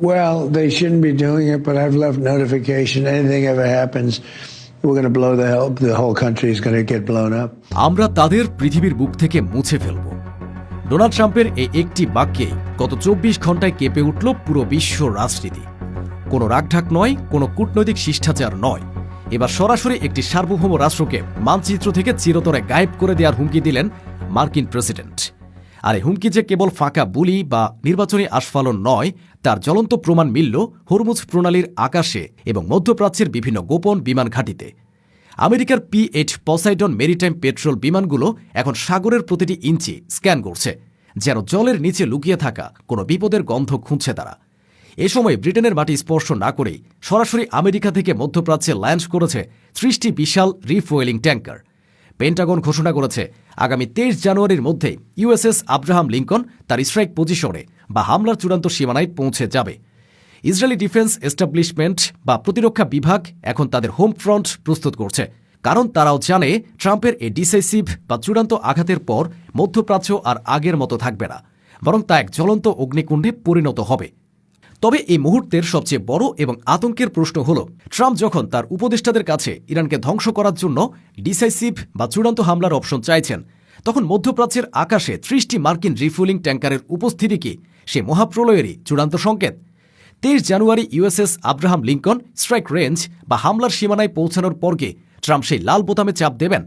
Well, they shouldn't be doing it, but I've left notification. Anything ever happens, we're going to blow the hell. The whole country is going to get blown up. আমরা তাদের পৃথিবীর বুক থেকে মুছে ফেলব Donald ট্রাম্পের এই একটি বাক্যে গত চব্বিশ ঘন্টায় কেঁপে উঠল পুরো বিশ্ব রাজনীতি কোনো রাগঢাক নয় কোনো কূটনৈতিক শিষ্টাচার নয় এবার সরাসরি একটি সার্বভৌম রাষ্ট্রকে মানচিত্র থেকে চিরতরে গায়েব করে দেওয়ার হুমকি দিলেন মার্কিন প্রেসিডেন্ট আর এই হুমকি যে কেবল ফাঁকা বুলি বা নির্বাচনী আস্ফালন নয়, তার জ্বলন্ত প্রমাণ মিলল হরমুজ প্রণালীর আকাশে এবং মধ্যপ্রাচ্যের বিভিন্ন গোপন বিমান ঘাঁটিতে। আমেরিকার P H Poseidon maritime patrol বিমানগুলো এখন সাগরের প্রতিটি ইঞ্চি স্ক্যান করছে, যেন জলের নিচে লুকিয়ে থাকা কোনো বিপদের গন্ধ খুঁজছে তারা। এ সময় ব্রিটেনের মাটি স্পর্শ না করেই সরাসরি আমেরিকা থেকে মধ্যপ্রাচ্যে ল্যান্ড করেছে ত্রিশটি বিশাল রিফুয়েলিং ট্যাঙ্কার। পেন্টাগন ঘোষণা করেছে। আগামী তেইশ জানুয়ারির মধ্যে ইউএসএস আব্রাহাম লিঙ্কন তার স্ট্রাইক পজিশনে বা হামলার চূড়ান্ত সীমানায় পৌঁছে যাবে। ইসরায়েলি ডিফেন্স এস্টাবলিশমেন্ট বা প্রতিরক্ষা বিভাগ এখন তাদের হোম ফ্রন্ট প্রস্তুত করছে। কারণ তারাও জানে ট্রাম্পের এই ডিসাইসিভ বা চূড়ান্ত আঘাতের পর মধ্যপ্রাচ্য আর আগের মতো থাকবে না। বরং তা এক জ্বলন্ত অগ্নিকুণ্ডে পরিণত হবে। তবে এই মুহূর্তের সবচেয়ে বড় এবং আতঙ্কের প্রশ্ন হল, ট্রাম্প যখন তার উপদেষ্টাদের কাছে ইরানকে ধ্বংস করার জন্য ডিসাইসিভ বা চূড়ান্ত হামলার অপশন চাইছেন, তখন মধ্যপ্রাচ্যের আকাশে ত্রিশটি মার্কিন রিফুয়েলিং ট্যাঙ্কারের উপস্থিতি কি সে মহাপ্রলয়েরই চূড়ান্ত সংকেত? তেইশ জানুয়ারি USS Abraham Lincoln strike range বা হামলার সীমানায় পৌঁছানোর পরকে ট্রাম্প সেই লাল বোতামে চাপ দেবেন,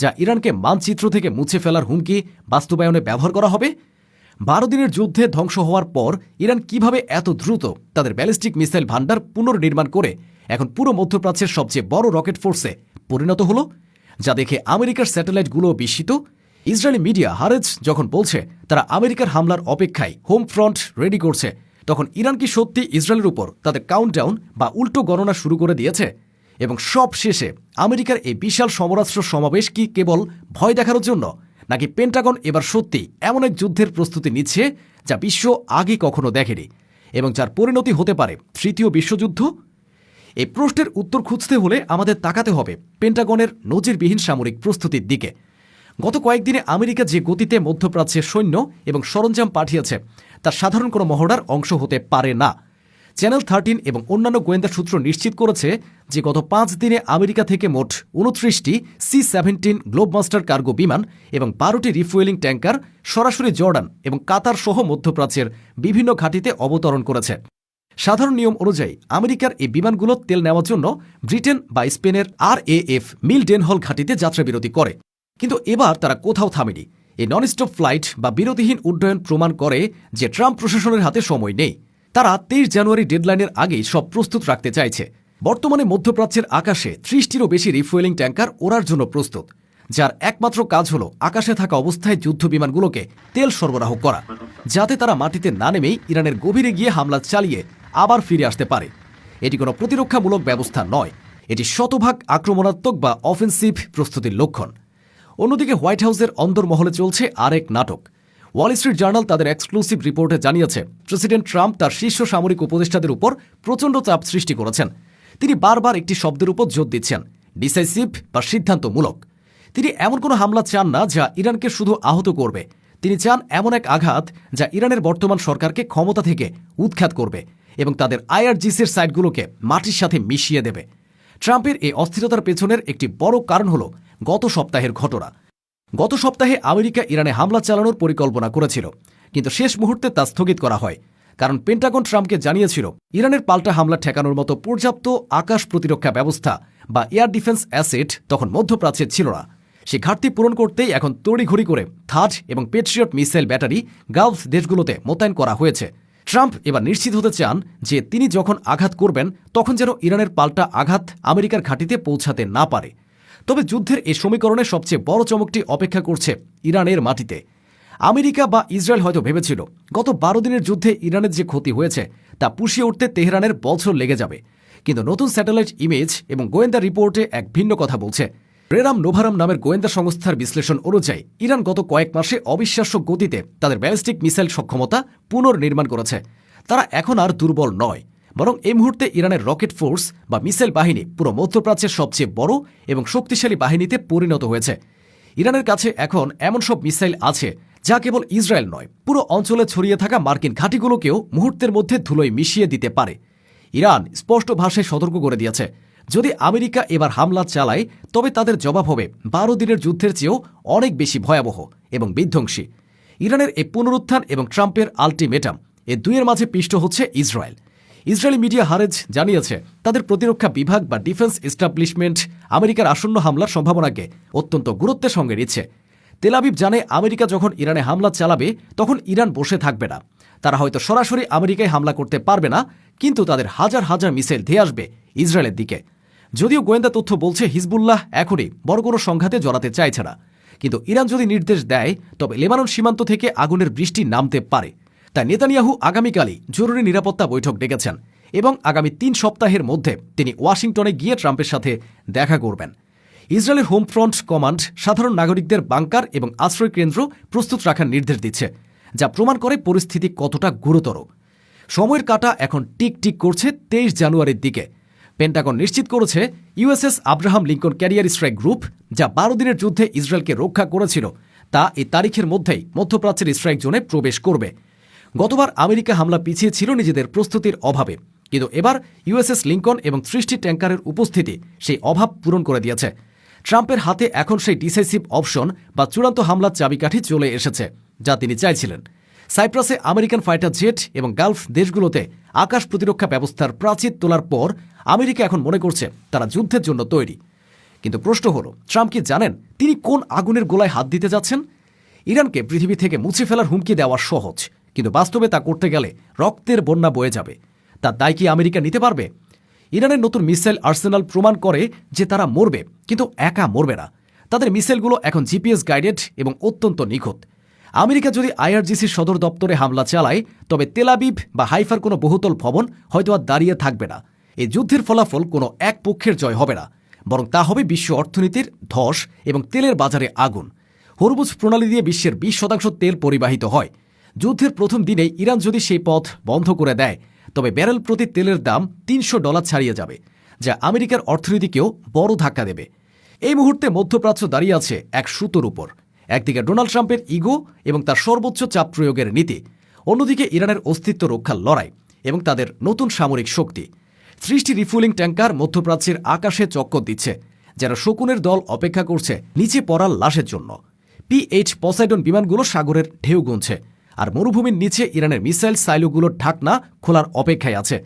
যা ইরানকে মানচিত্র থেকে মুছে ফেলার হুমকি বাস্তবায়নে ব্যবহার করা হবে? বারো দিনের যুদ্ধে ধ্বংস হওয়ার পর ইরান কীভাবে এত দ্রুত তাদের ব্যালিস্টিক মিসাইল ভান্ডার পুনর্নির্মাণ করে এখন পুরো মধ্যপ্রাচ্যের সবচেয়ে বড় রকেট ফোর্সে পরিণত হলো, যা দেখে আমেরিকার স্যাটেলাইটগুলো বিস্মিত। ইসরায়েলি মিডিয়া হারেজ যখন বলছে তারা আমেরিকার হামলার অপেক্ষায় হোম ফ্রন্ট রেডি করছে, তখন ইরান কি সত্যি ইসরায়েলের উপর তাদের কাউন্টডাউন বা উল্টো গণনা শুরু করে দিয়েছে? এবং সব শেষে আমেরিকার এই বিশাল সমরাস্ত্র সমাবেশ কি কেবল ভয় দেখানোর জন্য? নাকি পেন্টাগন এবার সত্যি এমন এক যুদ্ধের প্রস্তুতি নিচ্ছে যা বিশ্ব আগে কখনো দেখেনি এবং যার পরিণতি হতে পারে তৃতীয় বিশ্বযুদ্ধ? এই প্রশ্নের উত্তর খুঁজতে হলে আমাদের তাকাতে হবে পেন্টাগনের নজিরবিহীন সামরিক প্রস্তুতির দিকে। গত কয়েকদিনে আমেরিকা যে গতিতে মধ্যপ্রাচ্যের সৈন্য এবং সরঞ্জাম পাঠিয়েছে তা সাধারণ কোনো মহড়ার অংশ হতে পারে না। চ্যানেল থার্টিন এবং অন্যান্য গোয়েন্দা সূত্র নিশ্চিত করেছে যে গত পাঁচ দিনে আমেরিকা থেকে মোট উনত্রিশটি সি সেভেন্টিন গ্লোবমাস্টার কার্গো বিমান এবং বারোটি রিফুয়েলিং ট্যাঙ্কার সরাসরি জর্ডান এবং কাতার সহ মধ্যপ্রাচ্যের বিভিন্ন ঘাঁটিতে অবতরণ করেছে। সাধারণ নিয়ম অনুযায়ী আমেরিকার এই বিমানগুলো তেল নেওয়ার জন্য ব্রিটেন বা স্পেনের আর এ এফ মিল ডেনহল ঘাঁটিতে যাত্রাবিরতি করে। কিন্তু এবার তারা কোথাও থামেনি। এই নন স্টপ ফ্লাইট বা বিরতিহীন উড্ডয়ন প্রমাণ করে যে ট্রাম্প প্রশাসনের হাতে সময় নেই। তারা তেইশ জানুয়ারি ডেডলাইনের আগেই সব প্রস্তুত রাখতে চাইছে। বর্তমানে মধ্যপ্রাচ্যের আকাশে ত্রিশটিরও বেশি রিফুয়েলিং ট্যাঙ্কার ওড়ার জন্য প্রস্তুত, যার একমাত্র কাজ হল আকাশে থাকা অবস্থায় যুদ্ধ বিমানগুলোকে তেল সরবরাহ করা, যাতে তারা মাটিতে না নেমেই ইরানের গভীরে গিয়ে হামলা চালিয়ে আবার ফিরে আসতে পারে। এটি কোনো প্রতিরক্ষামূলক ব্যবস্থা নয়, এটি শতভাগ আক্রমণাত্মক বা অফেন্সিভ প্রস্তুতির লক্ষণ। অন্যদিকে হোয়াইট হাউসের অন্দরমহলে চলছে আরেক নাটক ওয়াল স্ট্রিট জার্নাল তাদের এক্সক্লুসিভ রিপোর্টে জানিয়েছে প্রেসিডেন্ট ট্রাম্প তার শীর্ষ সামরিক উপদেষ্টাদের উপর প্রচণ্ড চাপ সৃষ্টি করেছেন। তিনি বারবার একটি শব্দের উপর জোর দিচ্ছেন ডিসাইসিভ বা সিদ্ধান্তমূলক। তিনি এমন কোনো হামলা চান না যা ইরানকে শুধু আহত করবে। তিনি চান এমন এক আঘাত যা ইরানের বর্তমান সরকারকে ক্ষমতা থেকে উৎখাত করবে এবং তাদের আইআরজিসির সাইটগুলোকে মাটির সাথে মিশিয়ে দেবে। ট্রাম্পের এই অস্থিরতার পেছনের একটি বড় কারণ হল গত সপ্তাহের ঘটনা। গত সপ্তাহে আমেরিকা ইরানে হামলা চালানোর পরিকল্পনা করেছিল, কিন্তু শেষ মুহূর্তে তা স্থগিত করা হয়। কারণ পেন্টাগন ট্রাম্পকে জানিয়েছিল, ইরানের পাল্টা হামলা ঠেকানোর মতো পর্যাপ্ত আকাশ প্রতিরক্ষা ব্যবস্থা বা এয়ার ডিফেন্স অ্যাসেট তখন মধ্যপ্রাচ্যে ছিল না। সে ঘাটতি পূরণ করতেই এখন তড়িঘড়ি করে থার্ড এবং পেট্রিয়ট মিসাইল ব্যাটারি গালফ দেশগুলোতে মোতায়েন করা হয়েছে। ট্রাম্প এবার নিশ্চিত হতে চান যে তিনি যখন আঘাত করবেন, তখন যেন ইরানের পাল্টা আঘাত আমেরিকার ঘাঁটিতে পৌঁছাতে না পারে। তবে যুদ্ধের এই সমীকরণে সবচেয়ে বড় চমকটি অপেক্ষা করছে ইরানের মাটিতে। আমেরিকা বা ইসরায়েল হয়তো ভেবেছিল, গত বারো দিনের যুদ্ধে ইরানের যে ক্ষতি হয়েছে, তা পুষিয়ে উঠতে তেহরানের বছর লেগে যাবে। কিন্তু নতুন স্যাটেলাইট ইমেজ এবং গোয়েন্দা রিপোর্টে এক ভিন্ন কথা বলছে। রেরাম নোভারাম নামের গোয়েন্দা সংস্থার বিশ্লেষণ অনুযায়ী, ইরান গত কয়েক মাসে অবিশ্বাস্য গতিতে তাদের ব্যালিস্টিক মিসাইল সক্ষমতা পুনর্নির্মাণ করেছে। তারা এখন আর দুর্বল নয়। বরং এই মুহূর্তে ইরানের রকেট ফোর্স বা মিসাইল বাহিনী পুরো মধ্যপ্রাচ্যের সবচেয়ে বড় এবং শক্তিশালী বাহিনীতে পরিণত হয়েছে। ইরানের কাছে এখন এমন সব মিসাইল আছে যা কেবল ইসরায়েল নয়, পুরো অঞ্চলে ছড়িয়ে থাকা মার্কিন ঘাঁটিগুলোকেও মুহূর্তের মধ্যে ধুলোয় মিশিয়ে দিতে পারে। ইরান স্পষ্ট ভাষায় সতর্ক করে দিয়েছে, যদি আমেরিকা এবার হামলা চালায়, তবে তাদের জবাব হবে বারো দিনের যুদ্ধের চেয়েও অনেক বেশি ভয়াবহ এবং বিধ্বংসী। ইরানের এই পুনরুত্থান এবং ট্রাম্পের আলটিমেটাম, এ দুইয়ের মাঝে পিষ্ট হচ্ছে ইসরায়েল। ইসরায়েলি মিডিয়া হারেজ জানিয়েছে, তাদের প্রতিরক্ষা বিভাগ বা ডিফেন্স এস্টাবলিশমেন্ট আমেরিকার আসন্ন হামলার সম্ভাবনাকে অত্যন্ত গুরুত্বের সঙ্গে নিচ্ছে। তেলাবিব জানে আমেরিকা যখন ইরানে হামলা চালাবে, তখন ইরান বসে থাকবে না। তারা হয়তো সরাসরি আমেরিকায় হামলা করতে পারবে না, কিন্তু তাদের হাজার হাজার মিসাইল ধেয়ে আসবে ইসরায়েলের দিকে। যদিও গোয়েন্দা তথ্য বলছে, হিজবুল্লাহ এখনই বড় কোনো সংঘাতে জড়াতে চাইছে না। কিন্তু ইরান যদি নির্দেশ দেয়, তবে লেবানন সীমান্ত থেকে আগুনের বৃষ্টি নামতে পারে। তাই নেতানিয়াহু আগামীকালই জরুরি নিরাপত্তা বৈঠক ডেকেছেন এবং আগামী তিন সপ্তাহের মধ্যে তিনি ওয়াশিংটনে গিয়ে ট্রাম্পের সাথে দেখা করবেন। ইসরায়েলের হোমফ্রন্ট কমান্ড সাধারণ নাগরিকদের বাংকার এবং আশ্রয় কেন্দ্র প্রস্তুত রাখার নির্দেশ দিচ্ছে, যা প্রমাণ করে পরিস্থিতি কতটা গুরুতর। সময়ের কাটা এখন টিক টিক করছে তেইশ জানুয়ারির দিকে। পেন্টাগন নিশ্চিত করেছে, USS Abraham Lincoln carrier strike group, যা বারো দিনের যুদ্ধে ইসরায়েলকে রক্ষা করেছিল, তা এই তারিখের মধ্যেই মধ্যপ্রাচ্যের স্ট্রাইক জোনে প্রবেশ করবে। গতবার আমেরিকা হামলা পিছিয়ে ছিল নিজেদের প্রস্তুতির অভাবে। কিন্তু এবার ইউএসএস লিঙ্কন এবং ত্রিশটি ট্যাঙ্কারের উপস্থিতি সেই অভাব পূরণ করে দিয়েছে। ট্রাম্পের হাতে এখন সেই ডিসাইসিভ অপশন বা চূড়ান্ত হামলার চাবিকাঠি চলে এসেছে, যা তিনি চাইছিলেন। সাইপ্রাসে আমেরিকান ফাইটার জেট এবং গালফ দেশগুলোতে আকাশ প্রতিরক্ষা ব্যবস্থার প্রাচীর তোলার পর আমেরিকা এখন মনে করছে তারা যুদ্ধের জন্য তৈরি। কিন্তু প্রশ্ন হল, ট্রাম্প কি জানেন তিনি কোন আগুনের গোলায় হাত দিতে যাচ্ছেন? ইরানকে পৃথিবী থেকে মুছে ফেলার হুমকি দেওয়া সহজ। কিন্তু বাস্তবে তা করতে গেলে রক্তের বন্যা বয়ে যাবে। তার দায় কি আমেরিকা নিতে পারবে? ইরানের নতুন মিসাইল আর্সেনাল প্রমাণ করে যে তারা মরবে, কিন্তু একা মরবে না। তাদের মিসাইলগুলো এখন জিপিএস গাইডেড এবং অত্যন্ত নিখুঁত। আমেরিকা যদি আইআরজিসির সদর দপ্তরে হামলা চালায়, তবে তেলাবিব বা হাইফার কোনো বহুতল ভবন হয়তো আর দাঁড়িয়ে থাকবে না। এই যুদ্ধের ফলাফল কোনো এক পক্ষের জয় হবে না, বরং তা হবে বিশ্ব অর্থনীতির ধস এবং তেলের বাজারে আগুন। হরমুজ প্রণালী দিয়ে বিশ্বের বিশ শতাংশ তেল পরিবাহিত হয়। যুদ্ধের প্রথম দিনেই ইরান যদি সেই পথ বন্ধ করে দেয়, তবে ব্যারেল প্রতি তেলের দাম তিনশো ডলার ছাড়িয়ে যাবে, যা আমেরিকার অর্থনীতিকেও বড় ধাক্কা দেবে। এই মুহূর্তে মধ্যপ্রাচ্য দাঁড়িয়ে আছে এক সুতোর উপর। একদিকে ডোনাল্ড ট্রাম্পের ইগো এবং তার সর্বোচ্চ চাপ প্রয়োগের নীতি, অন্যদিকে ইরানের অস্তিত্ব রক্ষার লড়াই এবং তাদের নতুন সামরিক শক্তি। সৃষ্টি রিফুলিং ট্যাঙ্কার মধ্যপ্রাচ্যের আকাশে চক্কর দিচ্ছে, যারা শকুনের দল অপেক্ষা করছে নিচে পড়ার লাশের জন্য। পিএইচ পসাইডন বিমানগুলো সাগরের ঢেউ গুনছে। আর মরুভূমির নিচে ইরানের মিসাইল সাইলোগুলোর ঢাকনা খোলার অপেক্ষায় আছে।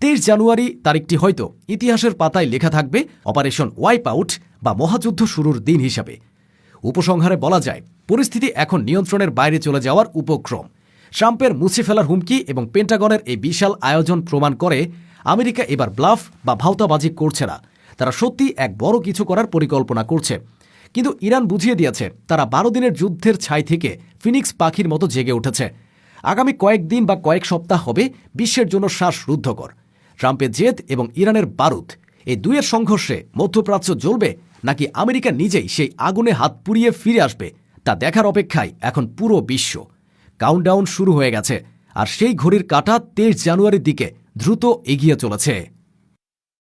তেইশ জানুয়ারি তারিখটি হয়তো ইতিহাসের পাতায় লেখা থাকবে, অপারেশন ওয়াইপ আউট বা মহাযুদ্ধ শুরুর দিন হিসাবে। উপসংহারে বলা যায়, পরিস্থিতি এখন নিয়ন্ত্রণের বাইরে চলে যাওয়ার উপক্রম। ট্রাম্পের মুছে ফেলার হুমকি এবং পেন্টাগনের এই বিশাল আয়োজন প্রমাণ করে, আমেরিকা এবার ব্লাফ বা ভাওতাবাজি করছে না। তারা সত্যি এক বড় কিছু করার পরিকল্পনা করছে। কিন্তু ইরান বুঝিয়ে দিয়েছে, তারা বারো দিনের যুদ্ধের ছাই থেকে ফিনিক্স পাখির মতো জেগে উঠেছে। আগামী কয়েকদিন বা কয়েক সপ্তাহ হবে বিশ্বের জন্য শ্বাসরুদ্ধকর। ট্রাম্পের জেদ এবং ইরানের বারুদ, এই দুয়ের সংঘর্ষে মধ্যপ্রাচ্য জ্বলবে নাকি আমেরিকা নিজেই সেই আগুনে হাত পুড়িয়ে ফিরে আসবে, তা দেখার অপেক্ষায় এখন পুরো বিশ্ব। কাউন্টডাউন শুরু হয়ে গেছে, আর সেই ঘড়ির কাঁটা তেইশ জানুয়ারির দিকে দ্রুত এগিয়ে চলেছে।